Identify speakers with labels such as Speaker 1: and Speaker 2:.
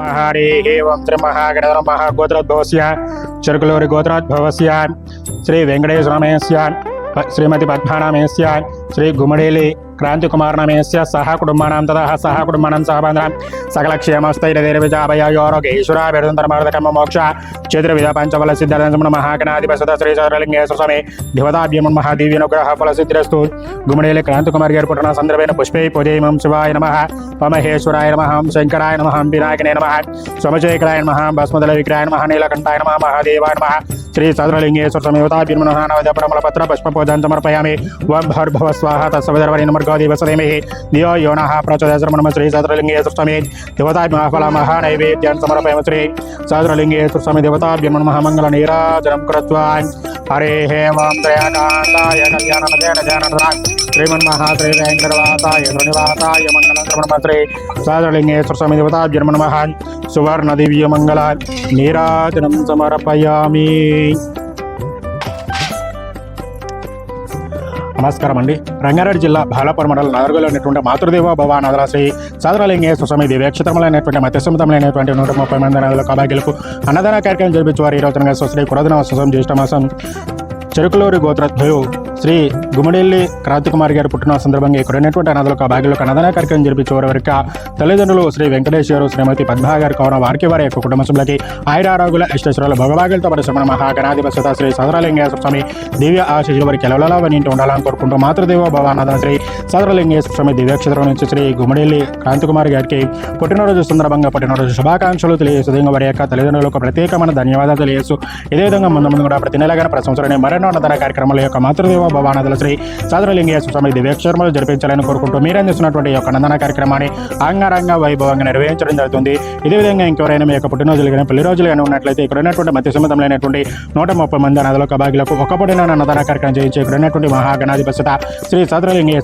Speaker 1: మహారే ఓం శ్రీ మహాగణధర మహాగోత్రోద్భవస్య చెరుకులూరి గోత్రోద్భవస్య శ్రీ వెంకటేశ్వరమేస్య ప- శ్రీమతి పద్మానామేస్య శ్రీ గుమ్మడేలి క్రాంతి కుమారనమేస్య సహ కుటుంబానాం తదా సహ కుటుంబానం సహ బంధనం సకల క్షేమస్థైర్యజాభయాయోరగేశ్వరాభిర్ధర్మార్థకర్మ మోక్ష చతుర్విధ పంచఫల సిద్ధాంతమున మహాగణాధిపసత శ్రీ చౌరలింగేశ్వర స్వామి దేవతాభ్యమ మహాదివ్యనుగ్రహ ఫల సిద్ధిరస్తు గుమ్మడేలి క్రాంతి కుమార్ గారి పుట్టిన సందర్భేణ పుష్పై పూజయమం శివాయ నమ మహేశ్వరాయ నమ శంకరాయ నమ వినాయకనే నమ సోమశేఖరాయ నమ భస్మదల విక్రాయ నమ నీలకంఠాయ నమ మహాదేవాయ నమ श्री सदरलिंगे पत्र पुष्पूजन समर्पयामे वभर्भव स्वाहा तत्सवधर्वरे नमर्गदेवसरे मे दियो श्री सदरलिंगे स्वमे देवताभ्यमः नैवेद्यान् श्री सदरलिंगे स्वस्वामि देवताभ्यमनमः मङ्गलनीराजनं कृत्वा। హరే హే ఓం త్రయాకాంతాయ కళ్యాణమదేన జానరా శ్రీమన్మహాశ్రీ శ్రీనివాసాయ మంగళం శ్రవణ శ్రీ సదరలింగేశ్వర స్వామి దేవతాభ్యర్మణ మహా సువర్ణ దివ్య మంగళ నీరాజనం సమర్పయామి నమస్కారం అండి. రంగారెడ్డి జిల్లా బాలాపురం మండలం నగరగలో ఉన్నటువంటి మాతృదేవ భవానాథల శ్రీ సాదరలింగేశ్వర స్వామి దివ్యక్షేత్రములైనటువంటి మత్స్యసముద్రమైనటువంటి నూట ముప్పై మంది నదుల కబాగిలకు అన్నదాన కార్యక్రమం జరిపించేవారు. ఈ రోజున శ్రీ కురదన సుసం జ్యేష్ఠ మాసం. చెరుకులూరి గోత్రద్వయు శ్రీ గుమ్మడిల్లి క్రాంతికుమారి గారి పుట్టిన సందర్భంగా ఇక్కడ ఉన్నటువంటి అనాథులకు భాగ్యులకు అన్నదాన కార్యక్రమం జరిపించేవారు వారికి తల్లిదండ్రులు శ్రీ వెంకటేశ్వరు శ్రీమతి పద్మా గారు కావడం వారికి వారి యొక్క కుటుంబ సభ్యులకి ఆయురారోగుల ఇష్టేశ్వరుల భగభాగ్యులతో పరిశ్రమ మహాగణాధిపత శ్రీ సదరలింగేశ్వర స్వామి దివ్య ఆశీస్సులు వారికి ఎలవలా వింటూ ఉండాలని కోరుకుంటూ మాతృదేవ భవానాథ శ్రీ సదరలింగేశ్వర స్వామి దివ్యక్షేత్రం నుంచి శ్రీ గుమ్మడిల్లి క్రాంతికుమారి గారికి పుట్టినరోజు సందర్భంగా పుట్టినరోజు శుభాకాంక్షలు తెలియజేస్తూ ఇంకా వారి యొక్క తల్లిదండ్రులకు ప్రత్యేకమైన ధన్యవాదాలు తెలియజేస్తూ ఇదే విధంగా ముందు ముందు కూడా ప్రతి నెలగా ప్రతి సంవత్సరం మరెన్నో అన్నదాన కార్యక్రమాల యొక్క మాతృదేవ భవానదుల శ్రీ సదరలింగేశ్వర స్వామి దివ్యక్షేత్రములు జరిపించాలని కోరుకుంటూ మీరు అందిస్తున్నటువంటి యొక్క నందన కార్యక్రమాన్ని అంగరంగ వైభవంగా నిర్వహించడం జరుగుతుంది. ఇదే విధంగా ఇంకెవరైనా మీ యొక్క పుట్టినరోజులు కానీ పెళ్ళి రోజులు కానీ ఉన్నట్లయితే ఇక్కడ ఉన్నటువంటి మధ్య లేనటువంటి నూట ముప్పై మంది అనాథుల భాగ్యులకు ఒకపడిన నందన కార్యక్రమం చేయించి ఇక్కడ ఉన్నటువంటి మహాగణాధిపతి శ్రీ సదరలింగేశ్వర